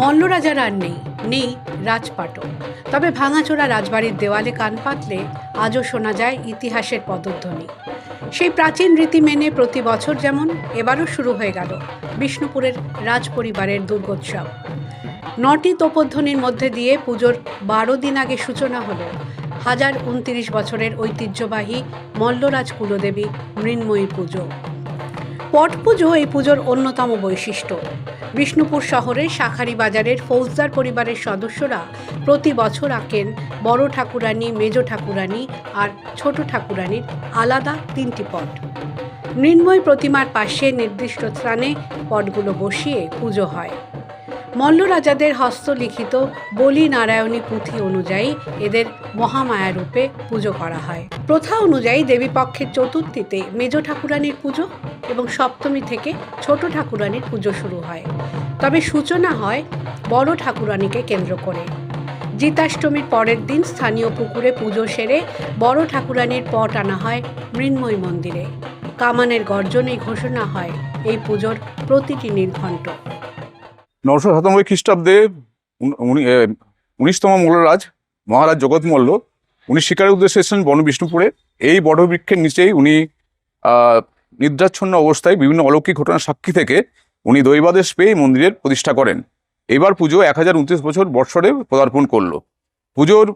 মল্লরাজার আর নেই নেই রাজপাটও। তবে ভাঙাচোরা রাজবাড়ির দেওয়ালে কান পাতলে আজও শোনা যায় ইতিহাসের পদধ্বনি। সেই প্রাচীন রীতি মেনে প্রতি বছর যেমন, এবারও শুরু হয়ে গেল বিষ্ণুপুরের রাজপরিবারের দুর্গোৎসব। নটি তোপধ্বনির মধ্যে দিয়ে পুজোর বারো দিন আগে সূচনা হলো হাজার উনত্রিশ বছরের ঐতিহ্যবাহী মল্লরাজ কুলদেবী মৃন্ময়ী পুজো। পট পুজো এই পুজোর অন্যতম বৈশিষ্ট্য। বিষ্ণুপুর শহরের শাখারি বাজারের ফৌজদার পরিবারের সদস্যরা প্রতি বছর আঁকেন বড় ঠাকুরানী, মেজ ঠাকুরানী আর ছোট ঠাকুরানীর আলাদা তিনটি পট। মৃন্ময় প্রতিমার পাশে নির্দিষ্ট স্থানে পটগুলো বসিয়ে পুজো হয়। মল্ল রাজাদের হস্তলিখিত বলি নারায়ণী পুঁথি অনুযায়ী এদের মহামায়া রূপে পুজো করা হয়। প্রথা অনুযায়ী দেবীপক্ষের চতুর্থীতে মেজ ঠাকুরানীর পুজো এবং সপ্তমী থেকে ছোট ঠাকুরানীর পুজো শুরু হয়। তবে সূচনা হয় বড় ঠাকুরানীকে কেন্দ্র করে। জিতাষ্টমীর পরের দিন স্থানীয় পুকুরে পুজো সেরে বড় ঠাকুরানীর পট আনা হয় মৃন্ময় মন্দিরে। কামানের গর্জনেই ঘোষণা হয়, এই পুজোর প্রতিটি নির্ঘণ্ট। নশো সাতানব্বই খ্রিস্টাব্দে উনি- উনিশতম মল্লরাজ মহারাজ জগৎ মল্ল উনি শিকারের উদ্দেশ্যে এসেছেন বন বিষ্ণুপুরে। এই বটবৃক্ষের নিচেই উনি নিদ্রাচ্ছন্ন অবস্থায় বিভিন্ন অলৌকিক ঘটনার সাক্ষী থেকে উনি দৈবাদেশ পেয়ে মন্দিরের প্রতিষ্ঠা করেন। এবার পুজো এক হাজার উনত্রিশ বছর বৎসরে পদার্পণ করল। পুজোর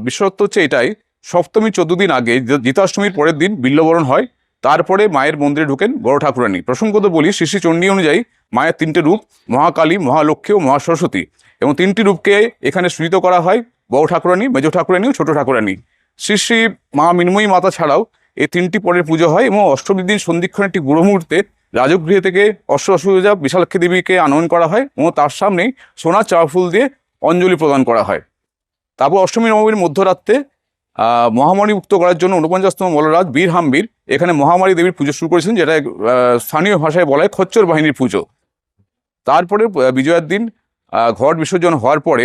বিশেষত্ব হচ্ছে এটাই সপ্তমী চোদ্দ দিন আগে জিতাষ্টমীর পরের দিন বিল্লবরণ হয়। তারপরে মায়ের মন্দিরে ঢোকেন বড় ঠাকুরানী। প্রসঙ্গত বলি, শ্রী চণ্ডী অনুযায়ী মায়ের তিনটে রূপ, মহাকালী, মহালক্ষ্মী ও মহাসরস্বতী। এবং তিনটি রূপকে এখানে সূচিত করা হয় বড় ঠাকুরানী, মেজ ঠাকুরানী ও ছোট ঠাকুরানী। শ্রী মা মিনময়ী মাতা ছাড়াও এই তিনটি পরের পুজো হয় এবং অষ্টমীর দিন সন্ধিক্ষণ একটি বুড়ো মুহূর্তে রাজগৃহ থেকে অসুবিধা বিশালক্ষী দেবীকে আনয়ন করা হয় এবং তার সামনেই সোনার চাওয়া ফুল দিয়ে অঞ্জলি প্রদান করা হয়। তারপর অষ্টমী নবমীর মধ্যরাত্রে মহামারী মুক্ত করার জন্য ঊনপঞ্চাশতম মল্লরাজ বীর হাম্বীর এখানে মহামারী দেবীর পুজো শুরু করেছেন যেটা স্থানীয় ভাষায় বলা হয় খচ্চর বাহিনীর পুজো। তারপরে বিজয়ার দিন ঘট বিসর্জন হওয়ার পরে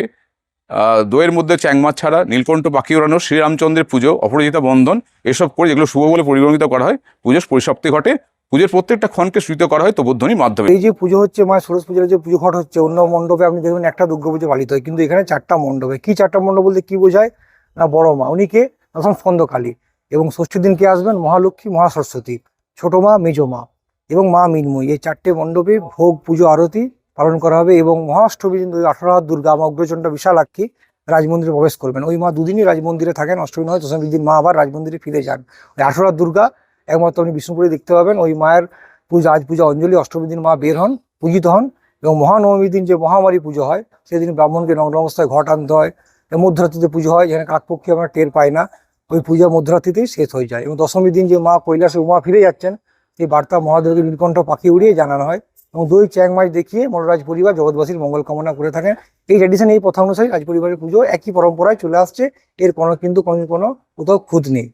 দইয়ের মধ্যে চ্যাংমাছ ছাড়া, নীলকণ্ঠ পাখি ওড়ানো, শ্রীরামচন্দ্রের পুজো, অপরাজিতা বন্ধন এসব করে যেগুলো শুভ বলে পরিগণিত করা হয়, পুজোর পরিসমাপ্তি ঘটে। পুজোর প্রত্যেকটা ক্ষণকে সূচিত করা হয় তোবোধ্বনির মাধ্যমে। এই যে পুজো হচ্ছে মা সরস্বতী পুজোর যে পুজো ঘট হচ্ছে, অন্য মণ্ডপে আপনি দেখবেন একটা দুর্গা পুজো পালিত হয়, কিন্তু এখানে চারটা মণ্ডপে। কি চারটা মণ্ডপ বলতে কি বোঝায়? না বড় মা, উনি কে? তখন স্কন্দকালী। এবং ষষ্ঠীর দিন কে আসবেন? মহালক্ষ্মী মহা সরস্বতী ছোট মা, মেজ মা। এবং মা মিনময়ী। এই চারটে মণ্ডপে ভোগ, পুজো, আরতি পালন করা হবে এবং মহাষ্টমী দিন আঠারো হাত দুর্গা মা অগ্রচণ্ড বিশালাক্ষী রাজমন্দিরে প্রবেশ করবেন। ওই মা দুদিনই রাজমন্দিরে থাকেন, অষ্টমী নয়, দশমীর দিন মা আবার রাজমন্দিরে ফিরে যান। ওই আঠারো দুর্গা, একমাত্র আপনি বিষ্ণুপুরে দেখতে পাবেন। ওই মায়ের পূজা, আজ পূজা অঞ্জলি, অষ্টমীর দিন মা বের হন, পূজিত হন এবং মহানবমীর দিন যে মহামারী পুজো হয়, সেদিন ব্রাহ্মণকে নগ্ন অবস্থায় ঘট আনতে হয়। মধ্যরাত্রিতে পুজো হয়, যেখানে কাকপক্ষী আমরা টের পাই না। ওই পূজা মধ্যরাত্রিতেই শেষ হয়ে যায়। এবং দশমীর দিন যে মা কৈলাসে উমা ফিরে যাচ্ছেন সেই বার্তা মহাদেবকে নীলকণ্ঠ পাখি উড়িয়ে জানানো হয়। এবং দই চ্যাং মাছ দেখিয়ে মনোরাজ পরিবার জগৎবাসীর মঙ্গল কামনা করে থাকেন। এই ট্র্যাডিশন এই প্রথা অনুসারে রাজ পরিবারের পুজো একই পরম্পরায় চলে আসছে। এর কোনো কিন্তু কোনো কোনো কোথাও খুঁত নেই।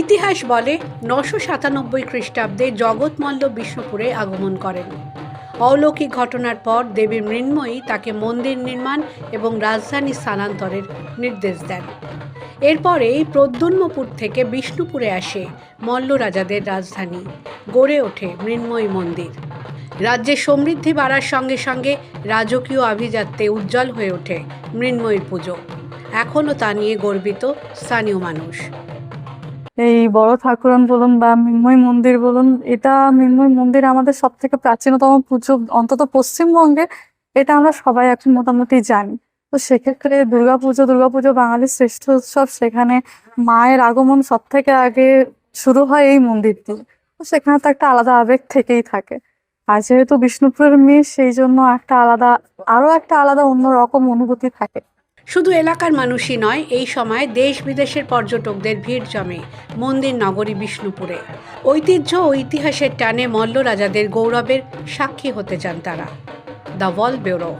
ইতিহাস বলে নশো সাতানব্বই খ্রিস্টাব্দে জগৎমল্ল বিষ্ণুপুরে আগমন করেন। অলৌকিক ঘটনার পর দেবী মৃন্ময়ী তাকে মন্দির নির্মাণ এবং রাজধানী স্থানান্তরের নির্দেশ দেন। এরপরেই প্রদ্যুন্মপুর থেকে বিষ্ণুপুরে আসে মল্ল রাজাদের রাজধানী। গড়ে ওঠে মৃন্ময়ী মন্দির। রাজ্যে সমৃদ্ধি বাড়ার সঙ্গে সঙ্গে রাজকীয় আভিজাত্যে উজ্জ্বল হয়ে ওঠে মৃন্ময়ীর পুজো। এখনও তা নিয়ে গর্বিত স্থানীয় মানুষ। এই বড় ঠাকুরন বলুন বা মৃন্ময় মন্দির বলুন, এটা মৃন্ময় মন্দির আমাদের সব থেকে প্রাচীনতম পুজো, অন্তত পশ্চিমবঙ্গে, এটা আমরা সবাই এখন মোটামুটি জানি। তো সেক্ষেত্রে দুর্গাপুজো দুর্গাপুজো বাঙালির শ্রেষ্ঠ উৎসব, সেখানে মায়ের আগমন সব থেকে আগে শুরু হয় এই মন্দির দিয়ে তো সেখানে তো একটা আলাদা আবেগ থেকেই থাকে। আর যেহেতু বিষ্ণুপুরের মেয়ে, সেই জন্য একটা আলাদা আরও একটা আলাদা অন্যরকম অনুভূতি থাকে। শুধু এলাকার মানুষই নয়, এই সময় দেশ বিদেশের পর্যটকদের ভিড় জমে, মন্দির নগরী বিষ্ণুপুরে। ঐতিহ্য ও ইতিহাসের টানে মল্ল রাজাদের গৌরবের সাক্ষী হতে চান তারা। The wall bureau.